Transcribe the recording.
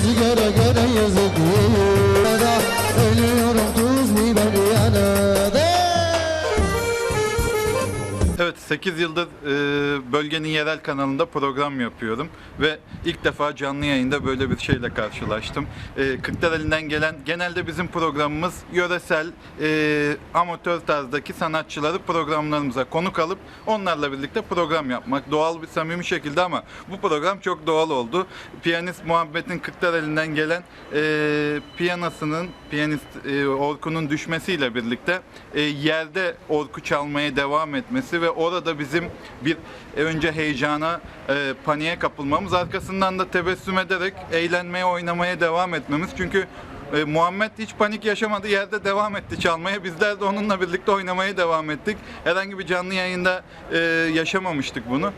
Yazı göre göre yazı Evet 8 yıldır e, bölgenin yerel kanalında program yapıyorum ve ilk defa canlı yayında böyle bir şeyle karşılaştım. E, Kırklareli'nden gelen genelde bizim programımız yöresel e, amatör tarzdaki sanatçıları programlarımıza konuk alıp onlarla birlikte program yapmak. Doğal bir samimi şekilde ama bu program çok doğal oldu. Piyanist Muhabbet'in Kırklareli'nden gelen e, piyanosunun piyanist e, Orkun'un düşmesiyle birlikte e, yerde Orku çalmaya devam etmesi ve orada bizim bir e, önce heyecana, e, paniğe kapılmamız arkasından da tebessüm ederek eğlenmeye, oynamaya devam etmemiz. Çünkü e, Muhammed hiç panik yaşamadı. Yerde devam etti çalmaya. Bizler de onunla birlikte oynamaya devam ettik. Herhangi bir canlı yayında e, yaşamamıştık bunu.